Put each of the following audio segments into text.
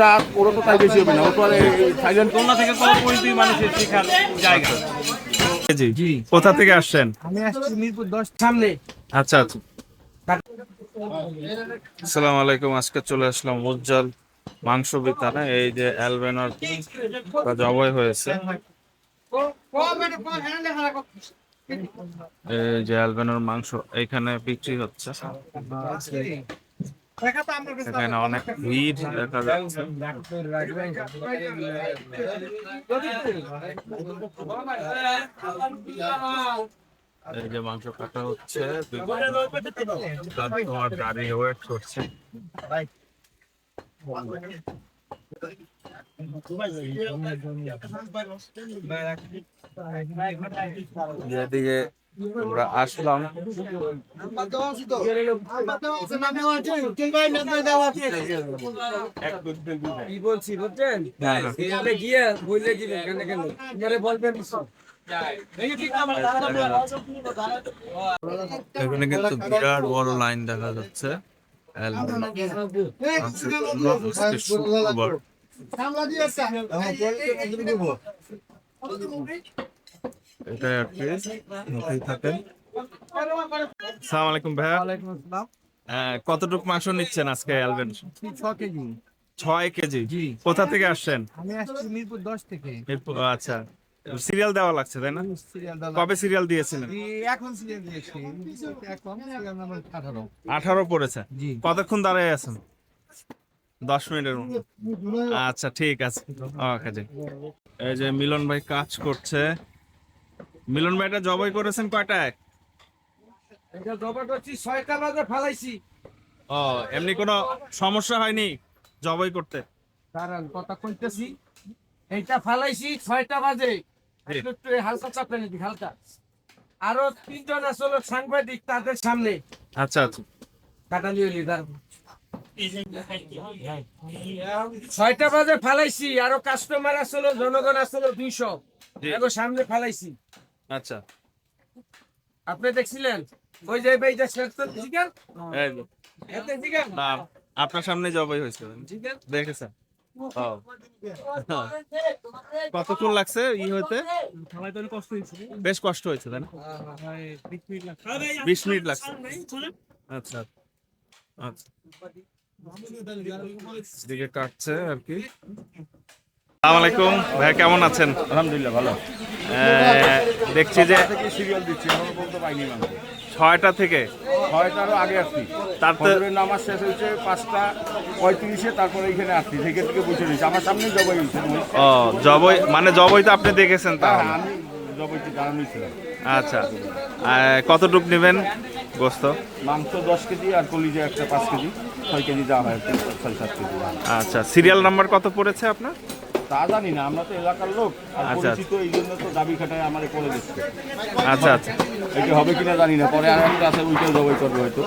জাত ওরা তো তাই বেশি হবে না। ও তো আর থাইল্যান্ড থেকে মানুষের শেখার জায়গা। জি কোথা থেকে আসছেন? আমি আসছি মিরপুর দশ সামনে। আচ্ছা আচ্ছা। আসসালামু আলাইকুম আজকে চলে আসলাম উজ্জ্বল মাংস বিতানে। এই যে অ্যালবেনার জবাই হয়েছে। এই যে অ্যালবেনার মাংস এখানে বিক্রি হচ্ছে। এখানে অনেক ভিড় দেখা যাচ্ছে। এই যে মাংস কাটা হচ্ছে তোমার গাড়ি ওয়েট করছে যেদিকে আমরা আসলাম। কি বলছি বুঝছেন? এখানে গিয়ে দিবেন কেন? কেন বলবেন এখানে কিন্তু বিরাট বড় লাইন দেখা যাচ্ছে। জন্য আজকে শুক্রবার এটাই আর কি মুখেই থাকেন আলাইকুম ভাইয়া ওয়ালাইকুম আসসালাম কতটুকু মাংস নিচ্ছেন আজকে অ্যালবেন কেজি ছয় কেজি কোথা থেকে আসছেন আমি আসছি মিরপুর দশ থেকে মিরপুর- আচ্ছা সিরিয়াল দেওয়া লাগছে তাই না কবে সিরিয়াল দিয়েছিলেন এখন সিরিয়াল দিয়েছি এখন সিরিয়াল নাম্বার আঠারো আঠারো পড়েছে কতক্ষণ দাঁড়ায় আছেন দশ মিনিটের মতো আচ্ছা ঠিক আছে। ওকে জি। এই যে মিলন ভাই কাজ করছে। মিলন ভাই এটা জবাই করেছেন কয়টায়? এটা জবা করছি ছয়টা বাজে ফালাইছি। ও এমনি কোনো সমস্যা হয়নি জবাই করতে? দাঁড়ান কথা কইতেছি। এইটা ফালাইছি ছয়টা বাজে। একটু হালকা চাপে নাকি হালকা। আরও তিনজন আসলে সাংবাদিক তাদের সামনে। আচ্ছা আচ্ছা। কাটালি দাঁড়ান। ছয়টা বাজে ফালাইছি আরও কাস্টমার আসলো জনগণ আসলো দুইশো। এগো সামনে ফালাইছি। আচ্ছা। আপনি দেখছিলেন? ওই যে ভাই যে শেরতন চিকেন এতে না আপনার সামনে জবাই হয়েছে। চিকেন দেখেছেন? কতক্ষণ লাগছে ই হইতে? বেশ কষ্ট হয়েছে তাই না? বিশ মিনিট লাগছে। আচ্ছা। আচ্ছা। দিকে কাটছে আর কি। আসসালামু আলাইকুম। ভাই কেমন আছেন? আলহামদুলিল্লাহ ভালো। দেখছি যে সিরিয়াল দিচ্ছি এখনও পর্যন্ত পাইনি মাংস ছয়টা থেকে? ছয়টারও আগে আসছি। তারপর নামাজ শেষ হয়েছে পাঁচটা পঁয়ত্রিশে তারপরে এখানে আসছি থেকে থেকে বসে রয়েছে আমার সামনেই জবাই হয়েছে ও জবই মানে জবই তো আপনি দেখেছেন হ্যাঁ, তাহলে? আমি জবাইতে দাঁড়ানোই ছিলাম আচ্ছা। কতটুক নেবেন? গোস্ত? মাংস দশ কেজি আর কলিজা একটা পাঁচ কেজি। ছয় কেজি দেওয়া হয় ছয় সাত কেজি আচ্ছা সিরিয়াল নাম্বার কত পড়েছে আপনার? তা জানি না আমরা তো এলাকার লোক। আর আচ্ছা। পরিচিত এই জন্য তো দাবি খাটায় আমার করে দিচ্ছে। আচ্ছা আচ্ছা। এটা হবে কিনা জানি না পরে আর একটা আছে ওইটাও জবাই করব হয়তো।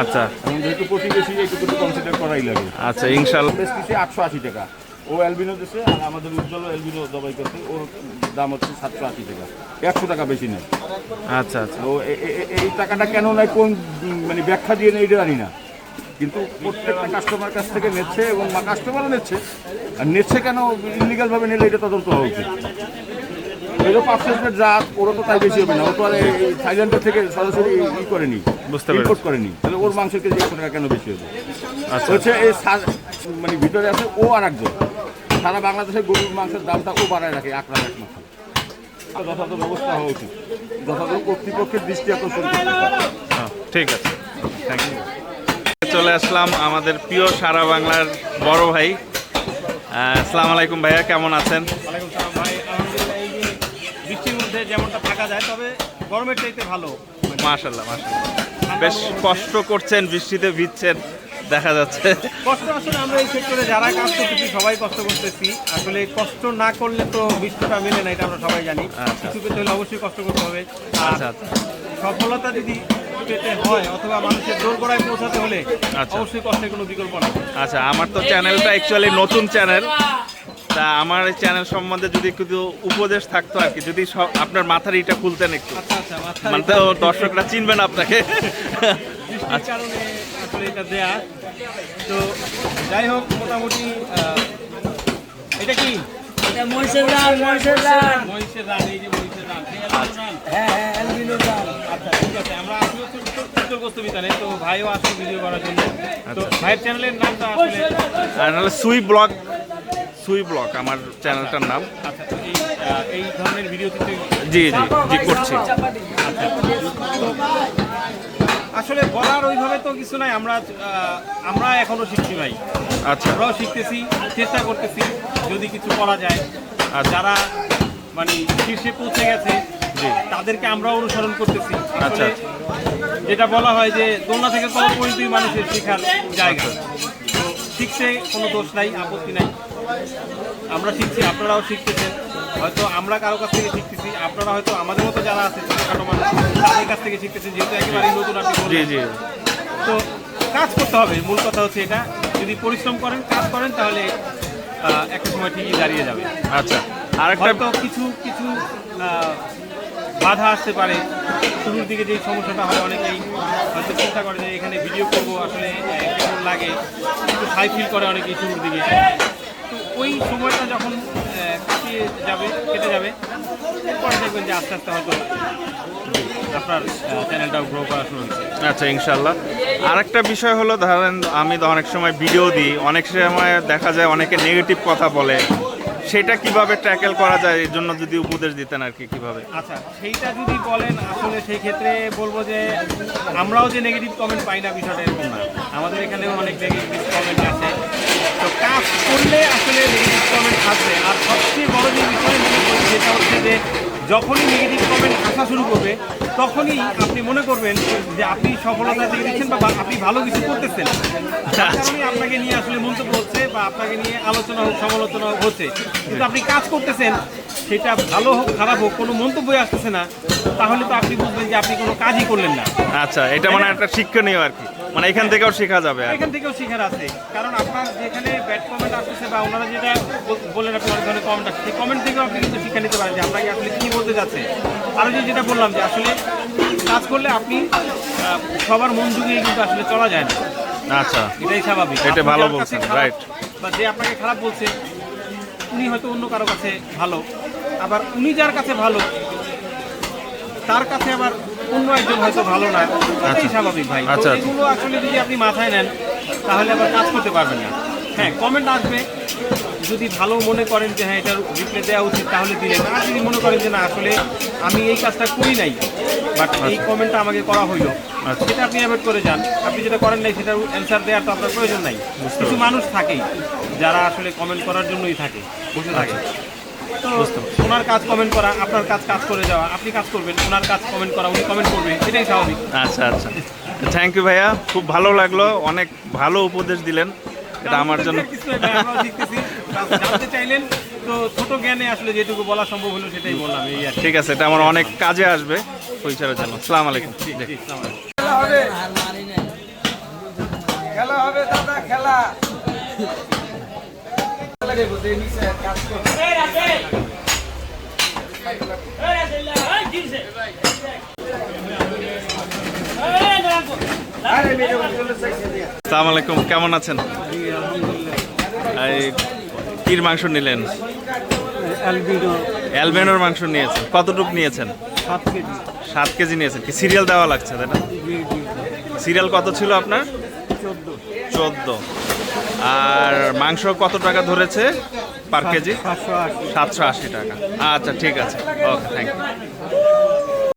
আচ্ছা। এখন যেহেতু প্রতিবেশী একটু কনসিডার করাই লাগে। আচ্ছা ইনশাল্লাহ। বেশ কিছু আটশো আশি টাকা। ও অ্যালবিনো দিচ্ছে আর আমাদের উজ্জ্বল অ্যালবিনো জবাই করছে। ওর দাম হচ্ছে সাতশো আশি টাকা। একশো টাকা বেশি নেই। আচ্ছা আচ্ছা। ও এই টাকাটা কেন নাই কোন মানে ব্যাখ্যা দিয়ে নেই এটা জানি না। কিন্তু প্রত্যেকটা কাস্টমার কাছ থেকে নিচ্ছে এবং কাস্টমারও নিচ্ছে। আর নিচ্ছে কেন ইলিগাল ভাবে নিলে এটা তদন্ত হওয়া উচিত। এরও পার্সেন্টের জাত ওরা তো তাই বেশি হবে না। ও তো আর এই থাইল্যান্ডের থেকে সরাসরি ই করেনি বুঝতে। ইম্পোর্ট করেনি। তাহলে ওর মাংসের কেজি একশো টাকা কেন বেশি হবে? আচ্ছা। হচ্ছে এই মানে ভিতরে আছে ও আর একজন সারা বাংলাদেশে গরুর মাংসের দামটা ও বাড়ায় রাখে আকড়া এক আর যথাযথ ব্যবস্থা হওয়া উচিত। যথাযথ কর্তৃপক্ষের দৃষ্টি আকর্ষণ করতে হ্যাঁ, ঠিক আছে। থ্যাংক ইউ চলে আসলাম আমাদের প্রিয় সারা বাংলার বড় ভাই। আসসালামু আলাইকুম ভাইয়া কেমন আছেন? বৃষ্টির মধ্যে যেমনটা থাকা যায় তবে গরমের চাইতে ভালো। মাশাল্লাহ মাশাল্লাহ বেশ কষ্ট করছেন বৃষ্টিতে ভিজছেন। দেখা যাচ্ছে। কষ্ট আসলে আমরা এই সেক্টরে যারা কাজ করতেছি সবাই কষ্ট করতেছি। আসলে কষ্ট না করলে তো বৃষ্টিটা মেলে না এটা আমরা সবাই জানি। আচ্ছা। কিছু পেতে হলে অবশ্যই কষ্ট করতে হবে। আচ্ছা আচ্ছা। সফলতা যদি পেতে হয় অথবা মানুষের দোর গোড়ায় পৌঁছাতে হলে আচ্ছা। অবশ্যই কষ্টের কোনো বিকল্প নেই। আচ্ছা আমার তো চ্যানেলটা অ্যাকচুয়ালি নতুন চ্যানেল তা আমার এই চ্যানেল সম্বন্ধে যদি একটু উপদেশ থাকতো আর কি যদি সব আপনার মাথার ইটা খুলতেন একটু। আচ্ছা আচ্ছা মানে তো দর্শকরা চিনবেন আপনাকে। কারণে আসলে এটা দেয়া। তো যাই হোক মোটামুটি এটা কি? এটা মহিষের রান মহিষের রান মহিষের রান এই যে মহিষের রান ঠিক আছে রান হ্যাঁ হ্যাঁ অ্যালবিনো রান আচ্ছা ঠিক আছে আমরা আসলে তো ভাইও আসলে ভিডিও করার জন্য। তো ভাইয়ের চ্যানেলের নামটা আসলে নাহলে সুই ব্লগ সুই ব্লগ আমার চ্যানেলটার নাম। আচ্ছা এই ধরনের ভিডিও জি জি জি করছি। আসলে বলার ওইভাবে তো কিছু নাই আমরা আমরা এখনও শিখছি ভাই। আচ্ছা। আমরাও শিখতেছি চেষ্টা করতেছি যদি কিছু করা যায়। আর আচ্ছা। যারা মানে শীর্ষে পৌঁছে গেছে তাদেরকে আমরা অনুসরণ করতেছি। আচ্ছা, যেটা বলা হয় যে দোলনা থেকে কল পর্যন্তই মানুষের শেখার জায়গা। তো শিখছে কোনো দোষ নাই আপত্তি নাই। আমরা শিখছি আপনারাও শিখতেছেন। হয়তো আমরা কারও কাছ থেকে শিখতেছি আপনারা হয়তো আমাদের মতো যারা আছে ছোটোখাটো মানুষ তাদের কাছ থেকে শিখতেছেন যেহেতু একেবারেই নতুন আপনি। তো কাজ করতে হবে মূল কথা হচ্ছে এটা। যদি পরিশ্রম করেন কাজ করেন তাহলে একটা সময় ঠিকই দাঁড়িয়ে যাবে। আচ্ছা আরেকটা হয়তো কিছু কিছু বাধা আসতে পারে। শুরুর দিকে যে সমস্যাটা হয় অনেকেই হয়তো চিন্তা করে যে এখানে ভিডিও করব, আসলে কেমন লাগে, একটু হাই ফিল করে অনেকেই শুরুর দিকে তো ওই সময়টা যখন কাটিয়ে যাবে, কেটে যাবে এরপরে দেখবেন যে আস্তে আস্তে হয়তো আপনার চ্যানেলটাও গ্রো করা শুরু আচ্ছা ইনশাল্লাহ আরেকটা বিষয় হলো, ধরেন আমি তো অনেক সময় ভিডিও দিই, অনেক সময় দেখা যায় অনেকে নেগেটিভ কথা বলে। সেটা কীভাবে ট্যাকেল করা যায়, এর জন্য যদি উপদেশ দিতেন আর কি কীভাবে? আচ্ছা সেইটা যদি বলেন, আসলে সেই ক্ষেত্রে বলব যে আমরাও যে নেগেটিভ কমেন্ট পাই না বিষয়টা এরকম না। আমাদের এখানেও অনেক নেগেটিভ কমেন্ট আছে। তো কাজ করলে আসলে নেগেটিভ কমেন্ট আসবে। আর সবচেয়ে বড় যে বিষয় মনে করি সেটা হচ্ছে যে যখনই নেগেটিভ কমেন্ট আসা শুরু করবে তখনই আপনি মনে করবেন যে আপনি সফলতা দিয়ে দিচ্ছেন বা আপনি ভালো কিছু করতেছেন। তখনই আপনাকে নিয়ে আসলে মন্তব্য হচ্ছে বা আপনাকে নিয়ে আলোচনা হোক সমালোচনা হচ্ছে। কিন্তু আপনি কাজ করতেছেন সেটা ভালো হোক খারাপ হোক কোনো মন্তব্যই আসতেছে না। তাহলে তো আপনি বুঝবেন যে আপনি কোনো কাজই করলেন না। আচ্ছা এটা মানে একটা শিক্ষণীয় আর কি। মানে এখান থেকেও শেখা যাবে এখান থেকেও শিখার আছে। কারণ আপনার যেখানে ব্যাড কমেন্ট আসতেছে বা ওনারা যেটা বল- বললেন আপনি অনেক ধরনের কমেন্ট আসছে কমেন্ট থেকেও আপনি কিন্তু শিক্ষা নিতে পারেন যে আপনাকে আসলে কী বলতে যাচ্ছে। আরও যে যেটা বললাম যে আসলে কাজ করলে আপনি সবার মন জুগিয়ে কিন্তু আসলে চলা যায় না। আচ্ছা। এটাই স্বাভাবিক। এটা ভালো বলছেন, রাইট বা যে আপনাকে খারাপ বলছে উনি হয়তো অন্য কারও কাছে ভালো। আবার উনি যার কাছে ভালো তার কাছে আবার অন্য একজন হয়তো ভালো না। এটাই স্বাভাবিক ভাই। তো আচ্ছা, আচ্ছা। এগুলো আসলে যদি আপনি মাথায় নেন তাহলে আবার কাজ করতে পারবেন না। হ্যাঁ কমেন্ট আসবে। যদি ভালো মনে করেন যে হ্যাঁ এটার রিপ্লাই দেওয়া উচিত তাহলে দিলেন। আর যদি মনে করেন যে না আসলে আমি এই কাজটা করি নাই বাট এই কমেন্টটা আমাকে করা হইল আচ্ছা। সেটা আপনি অ্যাভয়েড করে যান। আপনি যেটা করেন নাই সেটার অ্যান্সার দেওয়ার তো আপনার প্রয়োজন নাই। কিছু মানুষ থাকেই যারা আসলে কমেন্ট করার জন্যই থাকে বসে থাকে। তো ওনার কাজ কমেন্ট করা আপনার কাজ কাজ করে যাওয়া। আপনি কাজ করবেন ওনার কাজ কমেন্ট করা উনি কমেন্ট করবে। এটাই স্বাভাবিক। আচ্ছা আচ্ছা। থ্যাংক ইউ ভাইয়া খুব ভালো লাগল অনেক ভালো উপদেশ দিলেন। এটা আমার জন্য চাইলেন তো ছোট জ্ঞানে আসলে যেটুকু বলা সম্ভব হলো সেটাই বললাম এই আর ঠিক আছে এটা আমার অনেক কাজে আসবে ফিউচারের জন্য। আসসালামু আলাইকুম। খেলা হবে। খেলা হবে দাদা খেলা। আসসালামু আলাইকুম কেমন আছেন? এই কির মাংস নিলেন? অ্যালবেনোর মাংস নিয়েছেন। কতটুক নিয়েছেন? সাত কেজি। নিয়েছেন। কি সিরিয়াল দেওয়া লাগছে তাই না? সিরিয়াল কত ছিল আপনার? চোদ্দ। আর মাংস কত টাকা ধরেছে? Per kg? সাতশো আশি। টাকা। আচ্ছা ঠিক আছে। Okay thank you